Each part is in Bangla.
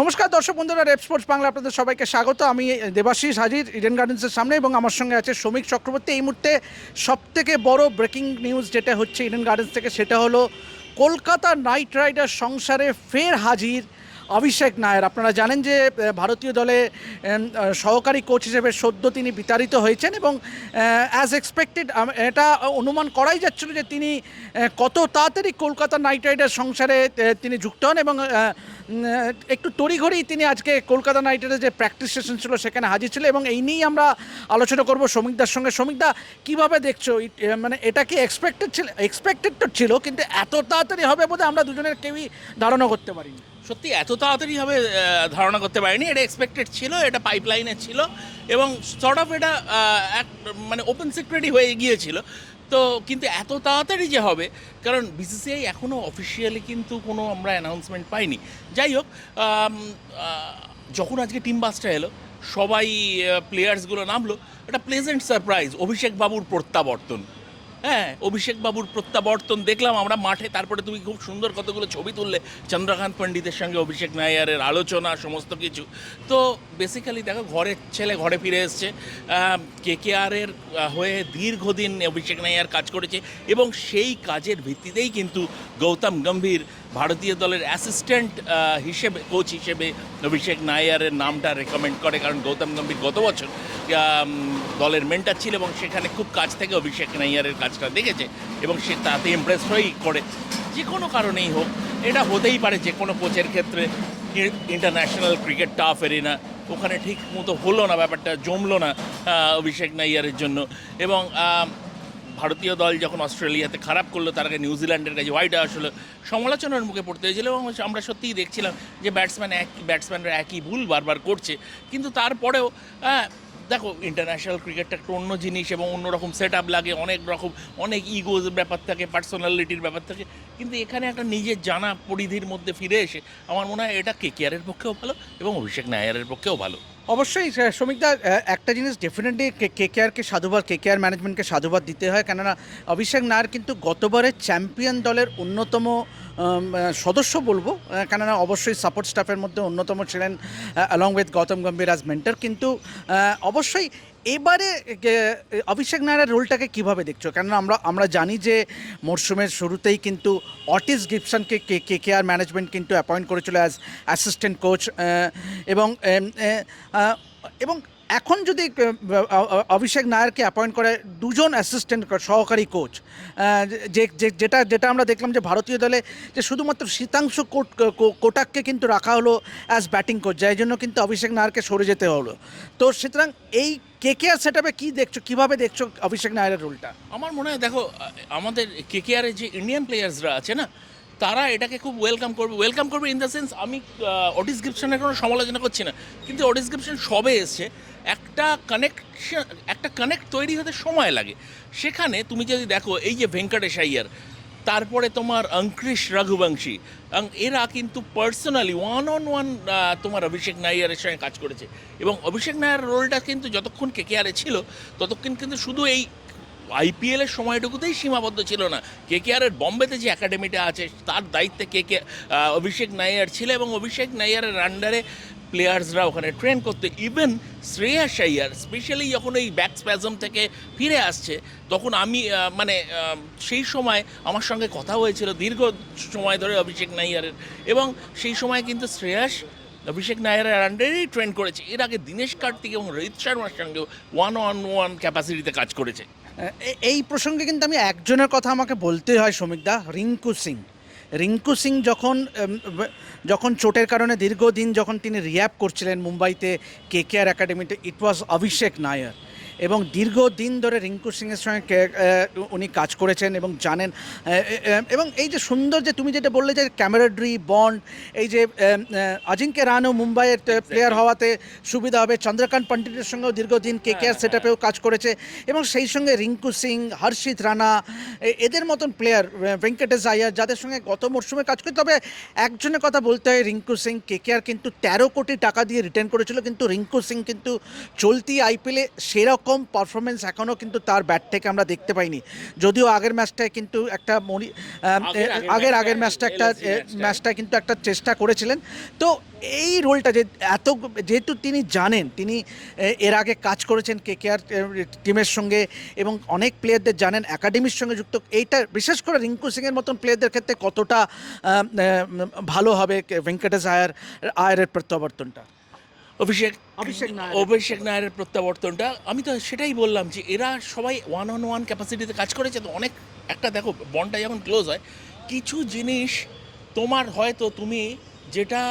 নমস্কার, দর্শক বন্ধুরা, রেপ স্পোর্টস বাংলা আপনাদের সবাইকে স্বাগত। আমি দেবাশিস হাজির, ইডেন গার্ডেন্সের সামনে, এবং আমার সঙ্গে আছে শ্রমিক চক্রবর্তী। এই মুহূর্তে সবথেকে বড় ব্রেকিং নিউজ যেটা হচ্ছে ইডেন গার্ডেন্স থেকে, সেটা হলো কলকাতা নাইট রাইডার সংসারে ফের হাজির অভিষেক নায়ার। আপনারা জানেন যে ভারতীয় দলে সহকারী কোচ হিসেবে সদ্য তিনি বিতাড়িত হয়েছেন এবং অ্যাজ এক্সপেক্টেড এটা অনুমান করাই যাচ্ছিল যে তিনি কত তাড়াতাড়ি কলকাতা নাইট রাইডার সংসারে তিনি যুক্ত হন এবং একটু তড়িঘড়ি তিনি আজকে কলকাতা নাইট রাইডার্স যে প্র্যাকটিস সেশন ছিল সেখানে হাজির ছিল এবং এই নিয়েই আমরা আলোচনা করব শ্রমিকদার সঙ্গে। শ্রমিকদা, কীভাবে দেখছ? মানে এটা কি এক্সপেক্টেড ছিল? এক্সপেক্টেড তো ছিল, কিন্তু এত তাড়াতাড়ি হবে বোধহয় আমরা দুজনের কেউই ধারণা করতে পারিনি। সত্যি এত তাড়াতাড়ি হবে ধারণা করতে পারিনি। এটা এক্সপেক্টেড ছিল, এটা পাইপলাইনে ছিল এবং সর্ট অফ এটা এক মানে ওপেন সিক্রেটই হয়ে গিয়েছিল। তো কিন্তু এত তাড়াতাড়ি যে হবে, কারণ বিসিসিআই এখনও অফিসিয়ালি কিন্তু কোনো আমরা অ্যানাউন্সমেন্ট পাইনি। যাই হোক যখন আজকে টিম বাসটা এলো, সবাই প্লেয়ার্সগুলো নামলো। একটা প্লেজেন্ট সারপ্রাইজ অভিষেক বাবুর প্রত্যাবর্তন। হ্যাঁ অভিষেক বাবুর প্রত্যাবর্তন দেখলাম আমরা মাঠে, তারপরে তুমি খুব সুন্দর কতগুলো ছবি তুললে, চন্দ্রকান্ত পণ্ডিতের সঙ্গে অভিষেক নায়ারের আলোচনা, সমস্ত কিছু। তো বেসিক্যালি দেখো, ঘরের ছেলে ঘরে ফিরে এসছে। কে কে আরের হয়ে দীর্ঘদিন অভিষেক নায়ার কাজ করেছে এবং সেই কাজের ভিত্তিতেই কিন্তু গৌতম গম্ভীর ভারতীয় দলের অ্যাসিস্ট্যান্ট হিসেবে কোচ হিসেবে অভিষেক নায়ারের নামটা রেকমেন্ড করে। কারণ গৌতম গম্ভীর গত বছর দলের মেন্টার ছিল এবং সেখানে খুব কাছ থেকে অভিষেক নাইয়ারের কাজটা দেখেছে এবং সে তাতে ইমপ্রেস হয়েই করে। যে কোনো কারণেই হোক, এটা হতেই পারে যে কোনো কোচের ক্ষেত্রে ইন্টারন্যাশনাল ক্রিকেট টাফ এরিনা ওখানে ঠিক মতো হলো না, ব্যাপারটা জমলো না অভিষেক নাইয়ারের জন্য। এবং ভারতীয় দল যখন অস্ট্রেলিয়াতে খারাপ করল, তার আগে নিউজিল্যান্ডের কাছে হোয়াইট আসলে সমালোচনার মুখে পড়তে হয়েছিল এবং আমরা সত্যিই দেখছিলাম যে ব্যাটসম্যান এক ব্যাটসম্যানরা একই ভুল বারবার করছে। কিন্তু তারপরেও দেখো ইন্টারন্যাশনাল ক্রিকেটটা একটা অন্য জিনিস এবং অন্যরকম সেট আপ লাগে, অনেক রকম, অনেক ইগোজ ব্যাপার থাকে পার্সোনালিটির ব্যাপার থাকে। কিন্তু এখানে একটা নিজের জানা পরিধির মধ্যে ফিরে এসে আমার মনে হয় এটা কে কেয়ারের পক্ষেও ভালো এবং অভিষেক নায়ারের পক্ষেও ভালো। অবশ্যই শ্রমিকদা একটা জিনিস ডেফিনেটলি কে কে সাধুবাদ কে কে আর ম্যানেজমেন্টকে সাধুবাদ দিতে হয়। কেননা, অভিষেক নায়ার কিন্তু গতবারের চ্যাম্পিয়ন দলের অন্যতম সদস্য বলব। কেননা, অবশ্যই সাপোর্ট স্টাফের মধ্যে অন্যতম ছিলেন অ্যালং উইথ গৌতম গম্ভীর আজ মেন্টার কিন্তু অবশ্যই এবারে অভিষেক নায়ারের রোলটাকে কীভাবে দেখছ? কেননা, আমরা আমরা জানি যে মরশুমের শুরুতেই কিন্তু Otis গিপসনকে K K K R management কিন্তু অ্যাপয়েন্ট করেছিল অ্যাজ অ্যাসিস্ট্যান্ট কোচ এবং এবং এখন যদি অভিষেক নায়ারকে অ্যাপয়েন্ট করে দুজন অ্যাসিস্ট্যান্ট সহকারী কোচ যে যেটা যেটা আমরা দেখলাম যে ভারতীয় দলে যে শুধুমাত্র শীতাংশ কোটাককে কিন্তু রাখা হলো অ্যাজ ব্যাটিং কোচ যাই জন্য কিন্তু অভিষেক নায়ারকে সরে যেতে হলো। তো সুতরাং এই কে কে আর সেট কী দেখছ, কীভাবে দেখছ অভিষেক নায়ারের রোলটা আমার মনে হয় দেখো আমাদের কে কে আরের যে ইন্ডিয়ান প্লেয়ার্সরা আছে না তারা এটাকে খুব ওয়েলকাম করবে। ওয়েলকাম করবে ইন দ্য সেন্স আমি অডিস গিপশনের কোনো সমালোচনা করছি না। কিন্তু অডিস গিপশন সবে এসছে। একটা কানেকশন একটা কানেক্ট তৈরি হতে সময় লাগে। সেখানে তুমি যদি দেখো, এই যে ভেঙ্কটেশ আইয়ার, তারপরে তোমার অঙ্কৃশ রঘুবংশী এরা কিন্তু পার্সোনালি ওয়ান অন ওয়ান তোমার অভিষেক নাইয়ারের সঙ্গে কাজ করেছে। এবং অভিষেক নায়ার রোলটা কিন্তু যতক্ষণ কে কে আরে ছিল, ততক্ষণ কিন্তু শুধু এই আইপিএলের সময়টুকুতেই সীমাবদ্ধ ছিল না। কে কে আরের বম্বেতে যে একাডেমিটা আছে, তার দায়িত্বে কে কে অভিষেক নাইয়ার ছিল এবং অভিষেক নাইয়ারের আন্ডারে প্লেয়ার্সরা ওখানে ট্রেন করতে। ইভেন শ্রেয়াস আইয়ার স্পেশালি যখন এই ব্যাক স্প্যাজম থেকে ফিরে আসছে, তখন আমি মানে সেই সময় আমার সঙ্গে কথা হয়েছিল দীর্ঘ সময় ধরে অভিষেক নাইয়ারের এবং সেই সময় কিন্তু শ্রেয়াস অভিষেক নায়ারের আন্ডারেই ট্রেন করেছে। এর আগে দীনেশ কার্তিক এবং রোহিত শর্মার সঙ্গেও ওয়ান অন ওয়ান ক্যাপাসিটিতে কাজ করেছে। এই প্রসঙ্গে কিন্তু আমি একজনের কথা আমাকে বলতে হয়, শ্রমিকদা, রিঙ্কু সিং। রিঙ্কু সিং যখন যখন চোটের কারণে দীর্ঘদিন যখন তিনি রিয়াপ করছিলেন মুম্বাইতে কে কে আর একাডেমিতে ইট ওয়াজ অভিষেক নায়ার। এবং দীর্ঘদিন ধরে রিঙ্কু সিংয়ের সঙ্গে উনি কাজ করেছেন এবং জানেন এবং এই যে সুন্দর যে তুমি যেটা বললে যে ক্যামেরাড্রি বন্ড এই যে অজিঙ্ক্য রানও মুম্বাইয়ের প্লেয়ার হওয়াতে সুবিধা হবে। চন্দ্রকান্ত পণ্ডিতের সঙ্গেও দীর্ঘদিন কে কে আর সেটাপেও কাজ করেছে এবং সেই সঙ্গে রিঙ্কু সিং হর্ষিত রানা এদের মতন প্লেয়ার ভেঙ্কটেশ আয়ার যাদের সঙ্গে গত মরশুমে কাজ করে তবে একজনের কথা বলতে হয় রিঙ্কু সিং কে কে আর কিন্তু তেরো কোটি টাকা দিয়ে রিটার্ন করেছিল কিন্তু রিঙ্কু সিং কিন্তু চলতি আইপিএলে সেরা রকম পারফরমেন্স এখনও কিন্তু তার ব্যাট থেকে আমরা দেখতে পাইনি। যদিও আগের ম্যাচটায় কিন্তু একটা মনি আগের- আগের ম্যাচটা, একটা ম্যাচটা। কিন্তু একটা চেষ্টা করেছিলেন। তো এই রোলটা যে এত যেহেতু তিনি জানেন তিনি এর আগে কাজ করেছেন কে কে আর টিমের সঙ্গে এবং অনেক প্লেয়ারদের জানেন একাডেমির সঙ্গে যুক্ত। এইটা বিশেষ করে রিঙ্কু সিংয়ের মতন প্লেয়ারদের ক্ষেত্রে কতটা ভালো হবে ভেঙ্কটেশ আয়ার আয়ারের প্রত্যাবর্তনটা? অভিষেক অভিষেক। অভিষেক নায়ারের প্রত্যাবর্তনটা আমি তো সেটাই বললাম যে এরা সবাই ওয়ান অন ওয়ান ক্যাপাসিটিতে কাজ করেছে তো অনেক একটা দেখো বনটা যখন ক্লোজ হয় কিছু জিনিস তোমার হয়তো তুমি যেটা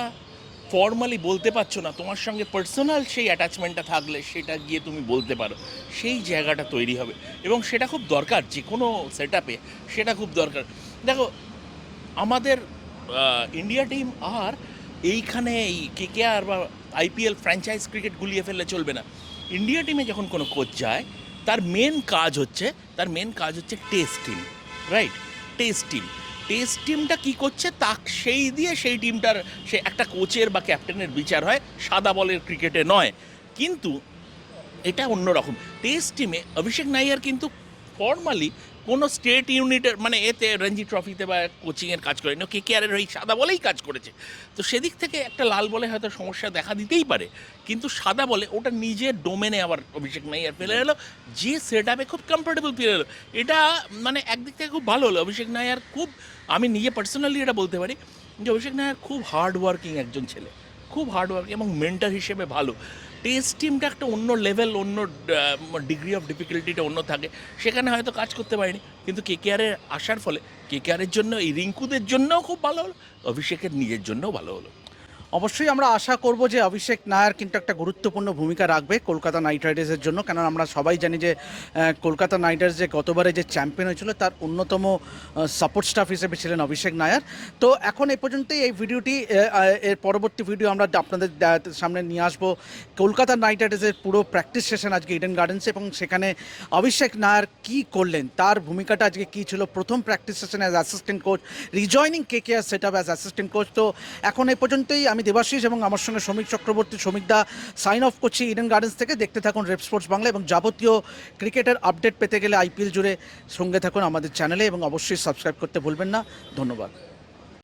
ফর্মালি বলতে পারছ না তোমার সঙ্গে পার্সোনাল সেই অ্যাটাচমেন্টটা থাকলে সেটা গিয়ে তুমি বলতে পারো সেই জায়গাটা তৈরি হবে এবং সেটা খুব দরকার যে কোনো সেট আপে সেটা খুব দরকার দেখো আমাদের ইন্ডিয়া টিম আর এইখানে এই কে কে আর বা আইপিএল ফ্র্যাঞ্চাইজ ক্রিকেট গুলিয়ে ফেললে চলবে না। ইন্ডিয়া টিমে যখন কোনো কোচ যায়, তার মেন কাজ হচ্ছে, তার মেন কাজ হচ্ছে test team right test team test টিমটা কি করছে? তা সেই দিয়ে সেই টিমটার সে একটা কোচের বা ক্যাপ্টেনের বিচার হয়, সাদা বলের ক্রিকেটে নয়। কিন্তু এটা অন্যরকম। টেস্ট টিমে অভিষেক নাইয়ার কিন্তু ফর্মালি কোনো স্টেট ইউনিটের মানে এতে রঞ্জি ট্রফিতে বা কোচিংয়ের কাজ করেনি কে কে আরের ওই সাদা বলেই কাজ করেছে। তো সেদিক থেকে একটা লাল বলে হয়তো সমস্যা দেখা দিতেই পারে, কিন্তু সাদা বলে ওটা নিজের ডোমেনে আবার অভিষেক নাইয়ার ফেলে এলো, যে সেট আপে খুব কমফোর্টেবল ফিরে এলো। এটা মানে একদিক থেকে খুব ভালো হলো। অভিষেক নাইয়ার খুব, আমি নিজে পার্সোনালি এটা বলতে পারি যে অভিষেক নায়ার খুব হার্ড ওয়ার্কিং একজন ছেলে। খুব হার্ড ওয়ার্কিং এবং মেন্টার হিসেবে ভালো। টেস্ট টিমটা একটা অন্য লেভেল অন্য ডিগ্রি অফ ডিফিকাল্টিটা অন্য থাকে। সেখানে হয়তো কাজ করতে পারিনি। কিন্তু কে কেআরের আসার ফলে কে কেয়ারের জন্য, এই রিঙ্কুদের জন্যও খুব ভালো হলো। অভিষেকের নিজের জন্যও ভালো হলো। অবশ্যই আমরা আশা করব যে অভিষেক নায়ার কিন্তু একটা গুরুত্বপূর্ণ ভূমিকা রাখবে কলকাতা নাইট রাইডার্সের জন্য। কেন আমরা সবাই জানি যে কলকাতা নাইট রাইডার্স যে গতবারে যে চ্যাম্পিয়ন হয়েছিল, তার অন্যতম সাপোর্ট স্টাফ হিসেবে ছিলেন অভিষেক নায়ার। তো এখন এ পর্যন্তই এই ভিডিওটি এর পরবর্তী ভিডিও আমরা আপনাদের সামনে নিয়ে আসব। কলকাতা নাইট রাইডার্সের পুরো প্র্যাকটিস সেশন আজকে ইডেন গার্ডেন্সে এবং সেখানে অভিষেক নায়ার কি করলেন, তার ভূমিকাটা আজকে কী ছিল? প্রথম practice session as assistant coach rejoining K K R set up as assistant coach তো এখন এ পর্যন্তই আমি দেবাশিস এবং আমার সঙ্গে শ্রমিক চক্রবর্তী শ্রমিক দা সাইন অফ করছি ইডেন গার্ডেন্স থেকে। দেখতে থাকুন রেপ স্পোর্টস বাংলা এবং যাবতীয় ক্রিকেটের আপডেট পেতে গেলে আইপিএল জুড়ে সঙ্গে থাকুন আমাদের চ্যানেলে এবং অবশ্যই সাবস্ক্রাইব করতে ভুলবেন না। ধন্যবাদ।